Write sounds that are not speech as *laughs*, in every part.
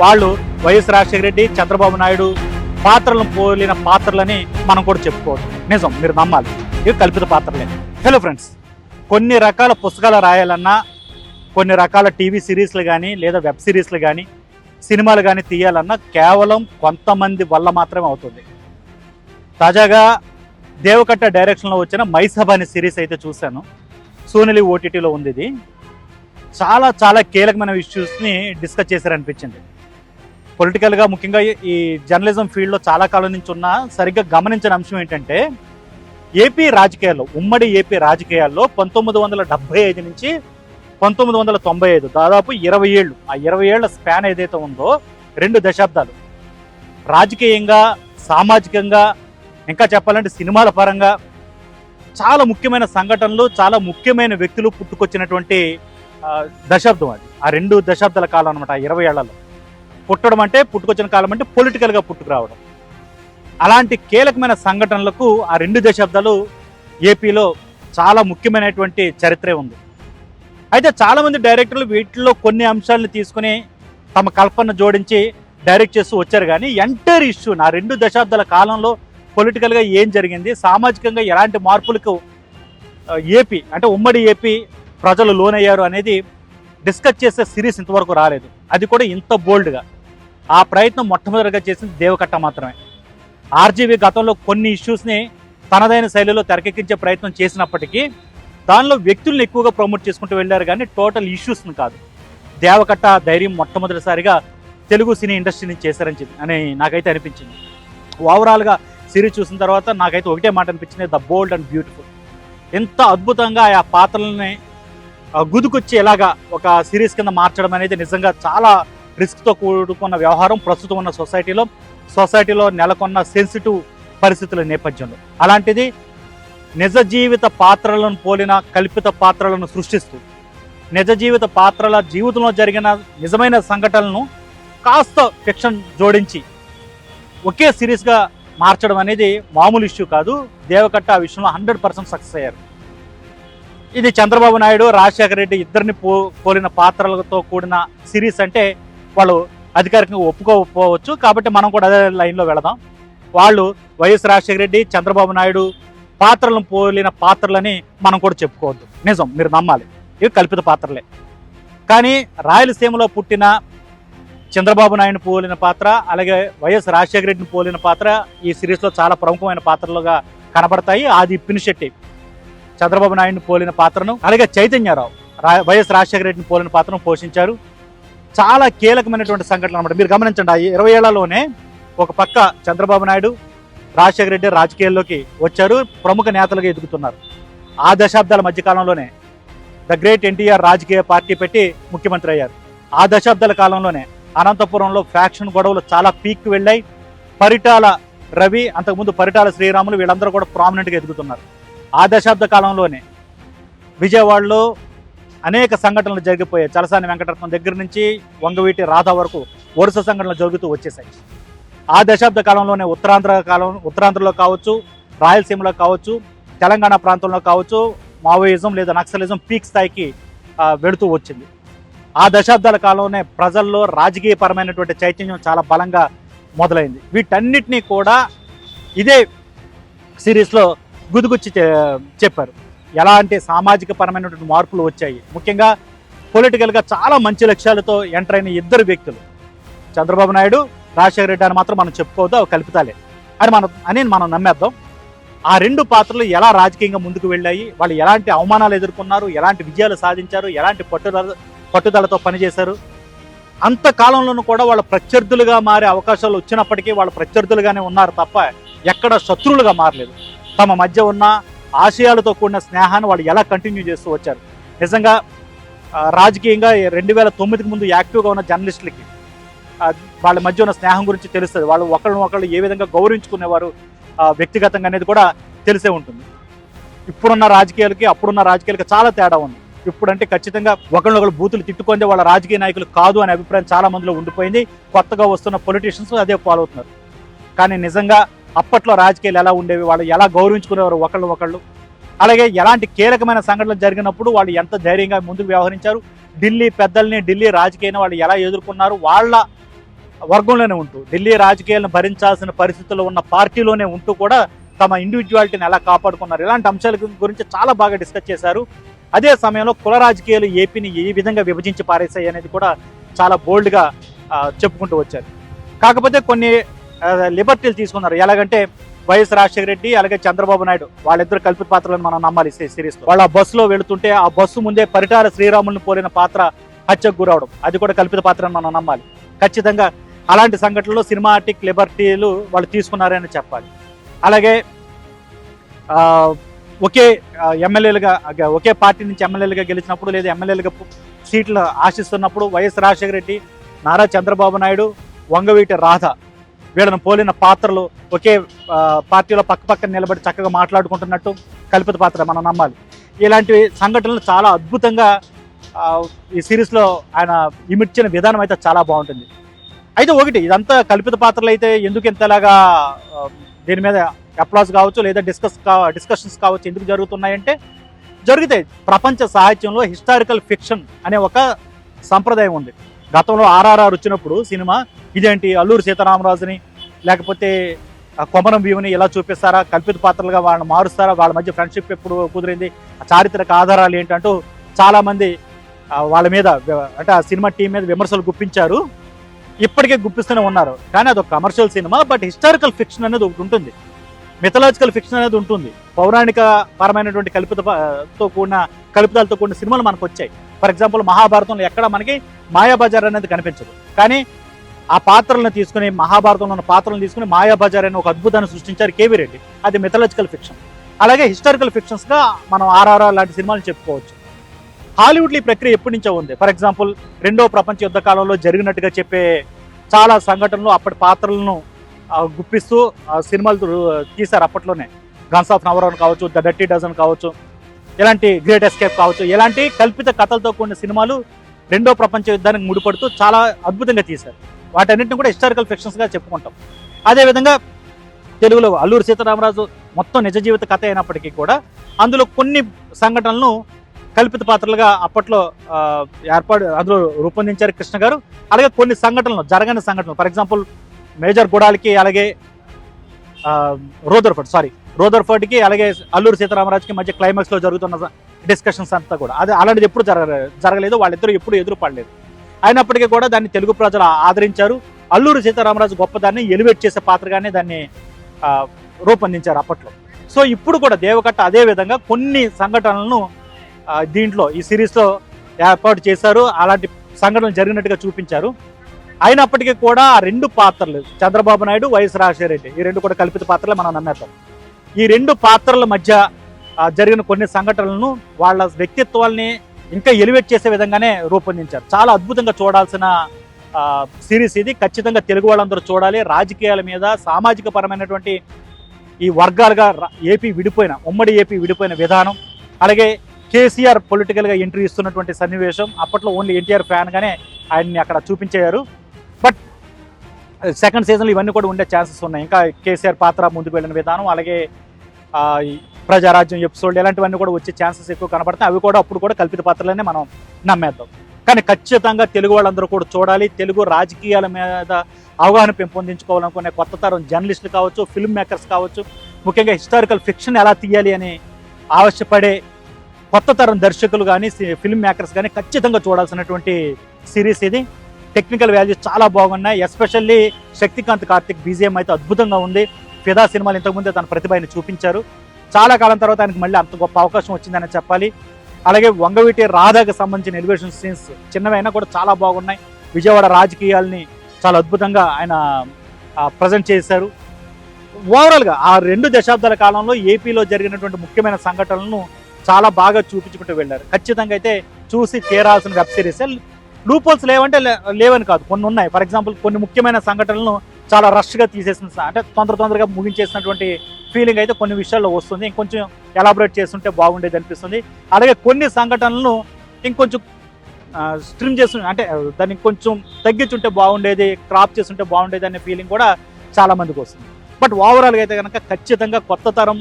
వాళ్ళు వైఎస్ రాజశేఖర రెడ్డి చంద్రబాబు నాయుడు పాత్రలను పోలిన పాత్రలని మనం కూడా చెప్పుకోవచ్చు. నిజం మీరు నమ్మాలి. ఇవి కల్పిత పాత్రలే. హలో ఫ్రెండ్స్ కొన్ని రకాల పుస్తకాలు రాయాలన్నా కొన్ని రకాల టీవీ సిరీస్లు కానీ లేదా వెబ్ సిరీస్లు కానీ సినిమాలు కానీ తీయాలన్నా కేవలం కొంతమంది వల్ల మాత్రమే అవుతుంది. తాజాగా దేవకట్ట డైరెక్షన్లో వచ్చిన మైసభ అనే సిరీస్ అయితే చూశాను. సోనలి ఓటీటీలో ఉంది ఇది. చాలా చాలా కీలకమైన ఇష్యూస్ని డిస్కస్ చేశారనిపించింది. పొలిటికల్గా ముఖ్యంగా ఈ జర్నలిజం ఫీల్డ్లో చాలా కాలం నుంచి ఉన్న సరిగ్గా గమనించిన అంశం ఏంటంటే ఏపీ రాజకీయాల్లో ఉమ్మడి ఏపీ రాజకీయాల్లో పంతొమ్మిది వందల డెబ్బై ఐదు నుంచి పంతొమ్మిది వందల తొంభై ఐదు దాదాపు ఇరవై ఏళ్ళు. ఆ ఇరవై ఏళ్ళ స్పాన్ ఏదైతే ఉందో రెండు దశాబ్దాలు. రాజకీయంగా సామాజికంగా ఇంకా చెప్పాలంటే సినిమాల పరంగా చాలా ముఖ్యమైన సంఘటనలు చాలా ముఖ్యమైన వ్యక్తులు పుట్టుకొచ్చినటువంటి దశాబ్దం అది. ఆ రెండు దశాబ్దాల కాలం అనమాట ఇరవై ఏళ్ళలో. పుట్టడం అంటే పుట్టుకొచ్చిన కాలం అంటే పొలిటికల్గా పుట్టుకురావడం. అలాంటి కీలకమైన సంఘటనలకు ఆ రెండు దశాబ్దాలు ఏపీలో చాలా ముఖ్యమైనటువంటి చరిత్రే ఉంది. అయితే చాలామంది డైరెక్టర్లు వీటిలో కొన్ని అంశాలను తీసుకుని తమ కల్పన జోడించి డైరెక్ట్ చేస్తూ వచ్చారు కానీ ఎంటైర్ ఇష్యూ నా రెండు దశాబ్దాల కాలంలో పొలిటికల్గా ఏం జరిగింది సామాజికంగా ఎలాంటి మార్పులకు ఏపీ అంటే ఉమ్మడి ఏపీ ప్రజలు లోనయ్యారు అనేది డిస్కస్ చేసే సిరీస్ ఇంతవరకు రాలేదు. అది కూడా ఇంత బోల్డ్గా ఆ ప్రయత్నం మొట్టమొదటిగా చేసింది దేవకట్ట మాత్రమే. ఆర్జీవీ గతంలో కొన్ని ఇష్యూస్ని తనదైన శైలిలో తెరకెక్కించే ప్రయత్నం చేసినప్పటికీ దానిలో వ్యక్తులను ఎక్కువగా ప్రమోట్ చేసుకుంటూ వెళ్ళారు కానీ టోటల్ ఇష్యూస్ని కాదు. దేవకట్ట ధైర్యం మొట్టమొదటిసారిగా తెలుగు సినీ ఇండస్ట్రీని చేశారని చెప్పి అని నాకైతే అనిపించింది. ఓవరాల్గా సిరీస్ చూసిన తర్వాత నాకైతే ఒకటే మాట అనిపించింది ద బోల్డ్ అండ్ బ్యూటిఫుల్ ఎంత అద్భుతంగా ఆ పాత్రలని గుదుకొచ్చి ఎలాగా ఒక సిరీస్ కింద మార్చడం అనేది నిజంగా చాలా రిస్క్తో కూడుకున్న వ్యవహారం ప్రస్తుతం ఉన్న సొసైటీలో సొసైటీలో నెలకొన్న సెన్సిటివ్ పరిస్థితుల నేపథ్యంలో. అలాంటిది నిజ జీవిత పాత్రలను పోలిన కల్పిత పాత్రలను సృష్టిస్తూ నిజ జీవిత పాత్రల జీవితంలో జరిగిన నిజమైన సంఘటనలను కాస్త ఫిక్షన్ జోడించి ఒకే సిరీస్గా మార్చడం అనేది మామూలు ఇష్యూ కాదు. దేవకట్ట ఆ విషయంలో హండ్రెడ్ పర్సెంట్ సక్సెస్ అయ్యారు. ఇది చంద్రబాబు నాయుడు రాజశేఖర రెడ్డి ఇద్దరిని పో పోలిన పాత్రలతో కూడిన సిరీస్ అంటే వాళ్ళు అధికారికంగా ఒప్పుకోకపోవచ్చు. కాబట్టి మనం కూడా అదే లైన్లో వెళదాం. వాళ్ళు వైఎస్ రాజశేఖర రెడ్డి చంద్రబాబు నాయుడు పాత్రలను పోలిన పాత్రలని మనం కూడా చెప్పుకోవద్దు. నిజం మీరు నమ్మాలి. ఇవి కల్పిత పాత్రలే. కానీ రాయలసీమలో పుట్టిన చంద్రబాబు నాయుడు పోలిన పాత్ర అలాగే వైఎస్ రాజశేఖర రెడ్డిని పోలిన పాత్ర ఈ సిరీస్లో చాలా ప్రముఖమైన పాత్రలుగా కనబడతాయి. ఆది పినిశెట్టి చంద్రబాబు నాయుడిని పోలిన పాత్రను అలాగే చైతన్యరావు రా వైఎస్ రాజశేఖర రెడ్డిని పోలిన పాత్రను పోషించారు. చాలా కీలకమైనటువంటి సంఘటనలు అనమాట మీరు గమనించండి ఆ ఇరవై ఏళ్ళలోనే ఒక పక్క చంద్రబాబు నాయుడు రాజశేఖర రెడ్డి రాజకీయాల్లోకి వచ్చారు ప్రముఖ నేతలుగా ఎదుగుతున్నారు. ఆ దశాబ్దాల మధ్యకాలంలోనే ద గ్రేట్ ఎన్టీఆర్ రాజకీయ పార్టీ పెట్టి ముఖ్యమంత్రి అయ్యారు. ఆ దశాబ్దాల కాలంలోనే అనంతపురంలో ఫ్యాక్షన్ గొడవలు చాలా పీక్ వెళ్ళాయి. పరిటాల రవి అంతకుముందు పరిటాల శ్రీరాములు వీళ్ళందరూ కూడా ప్రామినెంట్గా ఎదుగుతున్నారు. ఆ దశాబ్ద కాలంలోనే విజయవాడలో అనేక సంఘటనలు జరిగిపోయాయి. చలసాని వెంకటరత్నం దగ్గర నుంచి వంగవీటి రాధా వరకు వరుస సంఘటనలు జరుగుతూ వచ్చేసాయి. ఆ దశాబ్ద కాలంలోనే ఉత్తరాంధ్ర కాలం ఉత్తరాంధ్రలో కావచ్చు రాయలసీమలో కావచ్చు తెలంగాణ ప్రాంతంలో కావచ్చు మావోయిజం లేదా నక్సలిజం పీక్ స్థాయికి వెళుతూ వచ్చింది. ఆ దశాబ్దాల కాలంలోనే ప్రజల్లో రాజకీయపరమైనటువంటి చైతన్యం చాలా బలంగా మొదలైంది. వీటన్నిటినీ కూడా ఇదే సిరీస్లో గుదిగుచ్చి చెప్పారు. ఎలాంటి సామాజిక పరమైనటువంటి మార్పులు వచ్చాయి. ముఖ్యంగా పొలిటికల్గా చాలా మంచి లక్ష్యాలతో ఎంటర్ అయిన ఇద్దరు వ్యక్తులు. చంద్రబాబు నాయుడు రాజశేఖర రెడ్డి అని మాత్రం మనం చెప్పుకోవద్దు అవి కల్పితాలే. అని మనం అని మనం నమ్మేద్దాం. ఆ రెండు పాత్రలు ఎలా రాజకీయంగా ముందుకు వెళ్ళాయి వాళ్ళు ఎలాంటి అవమానాలు ఎదుర్కొన్నారు ఎలాంటి విజయాలు సాధించారు ఎలాంటి పట్టుదల పట్టుదలతో పనిచేశారు. అంతకాలంలోనూ కూడా వాళ్ళ ప్రత్యర్థులుగా మారే అవకాశాలు వచ్చినప్పటికీ వాళ్ళ ప్రత్యర్థులుగానే ఉన్నారు తప్ప ఎక్కడ శత్రువులుగా మారలేదు. తమ మధ్య ఉన్న ఆశయాలతో కూడిన స్నేహాన్ని వాళ్ళు ఎలా కంటిన్యూ చేస్తూ వచ్చారు? నిజంగా రాజకీయంగా రెండు వేల తొమ్మిదికి ముందు యాక్టివ్గా ఉన్న జర్నలిస్టులకి వాళ్ళ మధ్య ఉన్న స్నేహం గురించి తెలుస్తుంది. వాళ్ళు ఒకళ్ళని ఒకళ్ళు ఏ విధంగా గౌరవించుకునేవారు వ్యక్తిగతంగా అనేది కూడా తెలిసే ఉంటుంది. ఇప్పుడున్న రాజకీయాలకి అప్పుడున్న రాజకీయాలకి చాలా తేడా ఉంది. ఇప్పుడంటే ఖచ్చితంగా ఒకళ్ళొకళ్ళు బూతులు తిట్టుకుంటే వాళ్ళ రాజకీయ నాయకులు కాదు అనే అభిప్రాయం చాలా మందిలో ఉండిపోయింది. కొత్తగా వస్తున్న పొలిటీషియన్స్ అదే ఫాలో అవుతున్నారు. కానీ నిజంగా అప్పట్లో రాజకీయాలు ఎలా ఉండేవి వాళ్ళు ఎలా గౌరవించుకునేవారు ఒకళ్ళు ఒకళ్ళు. అలాగే ఎలాంటి కీలకమైన సంఘటనలు జరిగినప్పుడు వాళ్ళు ఎంత ధైర్యంగా ముందుకు వ్యవహరించారు ఢిల్లీ పెద్దల్ని ఢిల్లీ రాజకీయాన్ని వాళ్ళు ఎలా ఎదుర్కొన్నారు వాళ్ళ వర్గంలోనే ఉంటూ ఢిల్లీ రాజకీయాలను భరించాల్సిన పరిస్థితుల్లో ఉన్న పార్టీలోనే ఉంటూ కూడా తమ ఇండివిజువాలిటీని ఎలా కాపాడుకున్నారు ఇలాంటి అంశాల గురించి చాలా బాగా డిస్కస్ చేశారు. అదే సమయంలో కుల రాజకీయాలు ఏపీని ఏ విధంగా విభజించి పారేశాయి అనేది కూడా చాలా బోల్డ్గా చెప్పుకుంటూ వచ్చారు. కాకపోతే కొన్ని లిబర్టీలు తీసుకున్నారు. ఎలాగంటే వైఎస్ రాజశేఖర రెడ్డి అలాగే చంద్రబాబు నాయుడు వాళ్ళిద్దరు కల్పిత పాత్రలను మనం నమ్మాలి ఈ సిరీస్ వాళ్ళ ఆ బస్సులో వెళుతుంటే ఆ బస్సు ముందే పరిటార శ్రీరాములను పోలిన పాత్ర హత్యకు గురవడం. అది కూడా కల్పిత పాత్రను మనం నమ్మాలి. ఖచ్చితంగా అలాంటి సంఘటనలో సినిమాటిక్ లిబర్టీలు వాళ్ళు తీసుకున్నారని చెప్పాలి. అలాగే ఒకే ఎమ్మెల్యేలుగా ఒకే పార్టీ నుంచి ఎమ్మెల్యేలుగా గెలిచినప్పుడు లేదా ఎమ్మెల్యేలుగా సీట్లు ఆశిస్తున్నప్పుడు వైఎస్ రాజశేఖర రెడ్డి నారా చంద్రబాబు నాయుడు వంగవీటి రాధ వీళ్ళను పోలిన పాత్రలు ఒకే పార్టీలో పక్క పక్కన నిలబడి చక్కగా మాట్లాడుకుంటున్నట్టు కల్పిత పాత్ర మనం నమ్మాలి. ఇలాంటి సంఘటనలు చాలా అద్భుతంగా ఈ సిరీస్లో ఆయన ఇమిడ్చిన విధానం అయితే చాలా బాగుంటుంది. అయితే ఒకటి ఇదంతా కల్పిత పాత్రలు అయితే ఎందుకు ఇంతలాగా దీని మీద అప్లాస్ కావచ్చు లేదా డిస్కస్ కావ డిస్కషన్స్ కావచ్చు ఎందుకు జరుగుతున్నాయంటే జరుగుతాయి ప్రపంచ సాహిత్యంలో హిస్టారికల్ ఫిక్షన్ అనే ఒక సంప్రదాయం ఉంది. గతంలో ఆర్ఆర్ఆర్ వచ్చినప్పుడు సినిమా ఇదేంటి అల్లూరు సీతారామరాజుని లేకపోతే కొమరం భీముని ఎలా చూపిస్తారా? కల్పిత పాత్రలుగా వాళ్ళని మారుస్తారా? వాళ్ళ మధ్య ఫ్రెండ్షిప్ ఎప్పుడు కుదిరింది? ఆ చారిత్రక ఆధారాలు ఏంటంటూ చాలామంది వాళ్ళ మీద అంటే ఆ సినిమా టీం మీద విమర్శలు గుప్పించారు. ఇప్పటికే గుప్పిస్తూనే ఉన్నారు. కానీ అది ఒక commercial cinema but historical fiction అనేది ఒకటి ఉంటుంది. మిథలాజికల్ ఫిక్షన్ అనేది ఉంటుంది. పౌరాణిక పరమైనటువంటి కల్పితతో కూడిన కల్పితాలతో కూడిన సినిమాలు మనకు వచ్చాయి ఫర్ ఎగ్జాంపుల్ మహాభారతంలో ఎక్కడ మనకి మాయాబజార్ అనేది కనిపించదు. కానీ ఆ పాత్రలను తీసుకుని మహాభారతంలో ఉన్న పాత్రలను తీసుకుని మాయాబజార్ అనే ఒక అద్భుతాన్ని సృష్టించారు కేవీ రెడ్డి. అది మిథలాజికల్ ఫిక్షన్ అలాగే హిస్టారికల్ ఫిక్షన్స్గా మనం ఆర్ఆర్ఆర్ లాంటి సినిమాలు చెప్పుకోవచ్చు. హాలీవుడ్లో ఈ ప్రక్రియ ఎప్పటి నుంచో ఉంది. ఫర్ ఎగ్జాంపుల్ రెండో ప్రపంచ యుద్ధ కాలంలో జరిగినట్టుగా చెప్పే చాలా సంఘటనలు అప్పటి పాత్రలను గుప్పిస్తూ సినిమాలు తీశారు అప్పట్లోనే. గన్స్ ఆఫ్ నవరన్ కావచ్చు ద డర్టీ డజన్ కావచ్చు ఇలాంటి గ్రేట్ ఎస్కేప్ కావచ్చు ఇలాంటి కల్పిత కథలతో కూడిన సినిమాలు రెండో ప్రపంచ యుద్ధానికి ముడిపడుతూ చాలా అద్భుతంగా తీశారు. వాటన్నింటిని కూడా హిస్టారికల్ ఫిక్షన్స్గా చెప్పుకుంటాం. అదేవిధంగా తెలుగులో అల్లూరు సీతారామరాజు మొత్తం నిజ జీవిత కథ అయినప్పటికీ కూడా అందులో కొన్ని సంఘటనలను కల్పిత పాత్రలుగా అప్పట్లో ఏర్పాటు అందులో రూపొందించారు కృష్ణ గారు. అలాగే కొన్ని సంఘటనలు జరగని సంఘటనలు. ఫర్ ఎగ్జాంపుల్ మేజర్ గుడాలకి అలాగే రోదర్ఫర్డ్ సారీ రోదర్ఫర్డ్కి అలాగే అల్లూరు సీతారామరాజుకి మధ్య క్లైమాక్స్లో జరుగుతున్న డిస్కషన్స్ అంతా కూడా. అది అలాంటిది ఎప్పుడు జరగ జరగలేదు. వాళ్ళిద్దరూ ఎప్పుడు ఎదురు పడలేదు అయినప్పటికీ కూడా దాన్ని తెలుగు ప్రజలు ఆదరించారు. అల్లూరు సీతారామరాజు గొప్పదాన్ని ఎలివేట్ చేసే పాత్రగానే దాన్ని రూపొందించారు అప్పట్లో. సో ఇప్పుడు కూడా దేవకట్ట అదే విధంగా కొన్ని సంఘటనలను దీంట్లో ఈ సిరీస్లో ఏర్పాటు చేశారు. అలాంటి సంఘటనలు జరిగినట్టుగా చూపించారు. అయినప్పటికీ కూడా ఆ రెండు పాత్రలు చంద్రబాబు నాయుడు వైఎస్ రాజశేఖర రెడ్డి ఈ రెండు కూడా కల్పిత పాత్రలు మనం నమ్మేద్దాం. ఈ రెండు పాత్రల మధ్య జరిగిన కొన్ని సంఘటనలను వాళ్ళ వ్యక్తిత్వాల్ని ఇంకా ఎలివేట్ చేసే విధంగానే రూపొందించారు. చాలా అద్భుతంగా చూడాల్సిన సిరీస్ ఇది. ఖచ్చితంగా తెలుగు వాళ్ళందరూ చూడాలి. రాజకీయాల మీద సామాజిక పరమైనటువంటి ఈ వర్గాలుగా ఏపీ విడిపోయిన ఉమ్మడి ఏపీ విడిపోయిన విధానం అలాగే కేసీఆర్ పొలిటికల్గా ఎంట్రీ ఇస్తున్నటువంటి సన్నివేశం అప్పట్లో ఓన్లీ ఎన్టీఆర్ ఫ్యాన్గానే ఆయన్ని అక్కడ చూపించారు బట్ సెకండ్ సీజన్లో ఇవన్నీ కూడా ఉండే ఛాన్సెస్ ఉన్నాయి. ఇంకా కేసీఆర్ పాత్ర ముందుకు వెళ్ళిన విధానం అలాగే ప్రజారాజ్యం ఎపిసోడ్ ఇలాంటివన్నీ కూడా వచ్చే ఛాన్సెస్ ఎక్కువ కనబడతాయి. అవి కూడా అప్పుడు కూడా కల్పిత పాత్రలనే మనం నమ్మేద్దాం. కానీ ఖచ్చితంగా తెలుగు వాళ్ళందరూ కూడా చూడాలి. తెలుగు రాజకీయాల మీద అవగాహన పెంపొందించుకోవాలనుకునే కొత్త తరం జర్నలిస్టులు కావచ్చు ఫిల్మ్ మేకర్స్ కావచ్చు ముఖ్యంగా హిస్టారికల్ ఫిక్షన్ ఎలా తీయాలి అని ఆవశ్యపడే కొత్త తరం దర్శకులు కానీ ఫిల్మ్ మేకర్స్ కానీ ఖచ్చితంగా చూడాల్సినటువంటి సిరీస్ ఇది. టెక్నికల్ వాల్యూస్ చాలా బాగున్నాయి. ఎస్పెషల్లీ శక్తికాంత్ కార్తిక్ బీజిఎం అయితే అద్భుతంగా ఉంది. ఫిదా సినిమాలు ఇంతకుముందే తన ప్రతిభ చూపించారు. చాలా కాలం తర్వాత ఆయనకు మళ్ళీ అంత గొప్ప అవకాశం వచ్చిందని చెప్పాలి. అలాగే వంగవీటి రాధాకి సంబంధించిన ఎలివేషన్ సీన్స్ చిన్నవైనా కూడా చాలా బాగున్నాయి. విజయవాడ రాజకీయాల్ని చాలా అద్భుతంగా ఆయన ప్రజెంట్ చేశారు. ఓవరాల్గా ఆ రెండు దశాబ్దాల కాలంలో ఏపీలో జరిగినటువంటి ముఖ్యమైన సంఘటనలను చాలా బాగా చూపించుకుంటూ వెళ్ళారు. ఖచ్చితంగా అయితే చూసి తీరాల్సిన వెబ్ సిరీస్. లూపోల్స్ లేవంటే లేవని కాదు. కొన్ని ఉన్నాయి. ఫర్ ఎగ్జాంపుల్ కొన్ని ముఖ్యమైన సంఘటనలను చాలా రష్గా తీసేసిన అంటే తొందర తొందరగా ముగించేసినటువంటి ఫీలింగ్ అయితే కొన్ని విషయాల్లో వస్తుంది. ఇంకొంచెం ఎలాబరేట్ చేస్తుంటే బాగుండేది అనిపిస్తుంది. అలాగే కొన్ని సంఘటనలను ఇంకొంచెం స్ట్రిమ్ చేస్తుంటే అంటే దాన్ని కొంచెం తగ్గించుంటే బాగుండేది క్రాప్ చేస్తుంటే బాగుండేది అనే ఫీలింగ్ కూడా చాలా మందికి వస్తుంది. బట్ ఓవరాల్గా అయితే కనుక ఖచ్చితంగా కొత్త తరం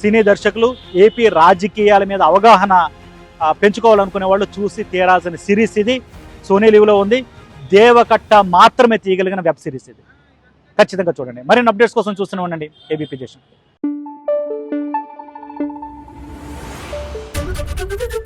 సినీ దర్శకులు ఏపీ రాజకీయాల మీద అవగాహన పెంచుకోవాలనుకునే వాళ్ళు చూసి తీరాల్సిన సిరీస్ ఇది. సోనీ లీవ్లో ఉంది. దేవకట్ట మాత్రమే తీయగలిగిన వెబ్ సిరీస్ ఇది. ఖచ్చితంగా చూడండి. మరిన్ని అప్డేట్స్ కోసం చూస్తూనే ఉండండి. ఏబీపీ దేశం Thank *laughs* you.